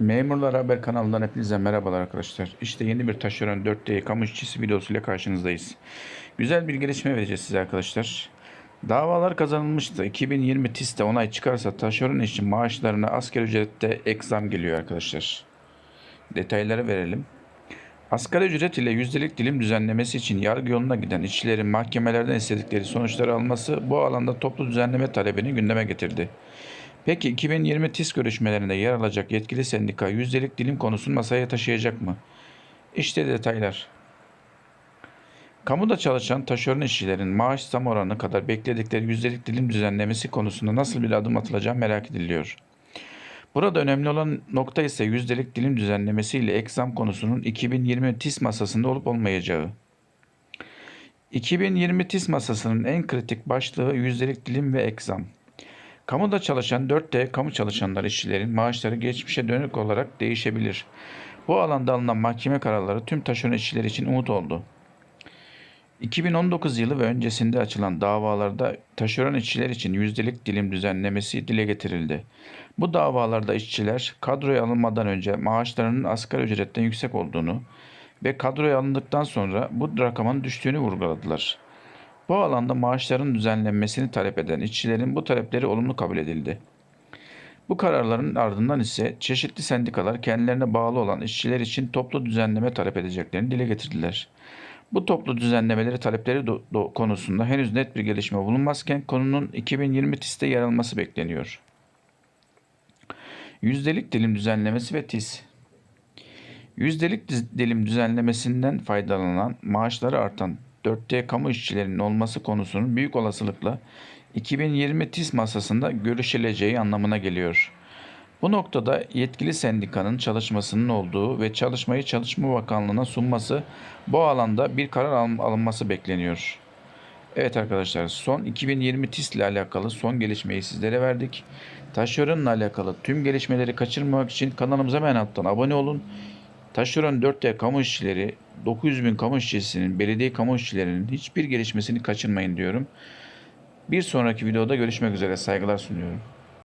Memurlar Haber kanalından hepinize merhabalar arkadaşlar. İşte yeni bir taşeron 4D kamu işçisi videosuyla karşınızdayız. Güzel bir gelişme vereceğiz size arkadaşlar. Davalar kazanılmıştı. 2020 TİS'te onay çıkarsa taşeron işçi maaşlarına asgari ücrette ek zam geliyor arkadaşlar. Detayları verelim. Asgari ücret ile yüzdelik dilim düzenlemesi için yargı yoluna giden işçilerin mahkemelerden istedikleri sonuçları alması bu alanda toplu düzenleme talebini gündeme getirdi. Peki 2020 TİS görüşmelerinde yer alacak yetkili sendika yüzdelik dilim konusunu masaya taşıyacak mı? İşte detaylar. Kamuda çalışan taşeron işçilerin maaş zam oranı kadar bekledikleri yüzdelik dilim düzenlemesi konusunda nasıl bir adım atılacağı merak ediliyor. Burada önemli olan nokta ise yüzdelik dilim düzenlemesi ile ek zam konusunun 2020 TİS masasında olup olmayacağı. 2020 TİS masasının en kritik başlığı yüzdelik dilim ve ek zam. Kamuda çalışan 4D kamu çalışanlar işçilerin maaşları geçmişe dönük olarak değişebilir. Bu alanda alınan mahkeme kararları tüm taşeron işçiler için umut oldu. 2019 yılı ve öncesinde açılan davalarda taşeron işçiler için yüzdelik dilim düzenlemesi dile getirildi. Bu davalarda işçiler kadroya alınmadan önce maaşlarının asgari ücretten yüksek olduğunu ve kadroya alındıktan sonra bu rakamın düştüğünü vurguladılar. Bu alanda maaşların düzenlenmesini talep eden işçilerin bu talepleri olumlu kabul edildi. Bu kararların ardından ise çeşitli sendikalar kendilerine bağlı olan işçiler için toplu düzenleme talep edeceklerini dile getirdiler. Bu toplu düzenlemeleri talepleri do- do- konusunda henüz net bir gelişme bulunmazken konunun 2020 TİS'te yer alması bekleniyor. Yüzdelik dilim düzenlemesi ve TİS Yüzdelik dilim düzenlemesinden faydalanan maaşları artan 4D kamu işçilerinin olması konusunun büyük olasılıkla 2020 TİS masasında görüşüleceği anlamına geliyor. Bu noktada yetkili sendikanın çalışmasının olduğu ve çalışmayı Çalışma Bakanlığı'na sunması bu alanda bir karar al- alınması bekleniyor. Evet arkadaşlar son 2020 TİS ile alakalı son gelişmeyi sizlere verdik. Taşeronla alakalı tüm gelişmeleri kaçırmamak için kanalımıza hemen alttan abone olun. Taşeron 4D kamu işçileri 900 bin kamu işçisinin, belediye kamu işçilerinin hiçbir gelişmesini kaçırmayın diyorum. Bir sonraki videoda görüşmek üzere saygılar sunuyorum.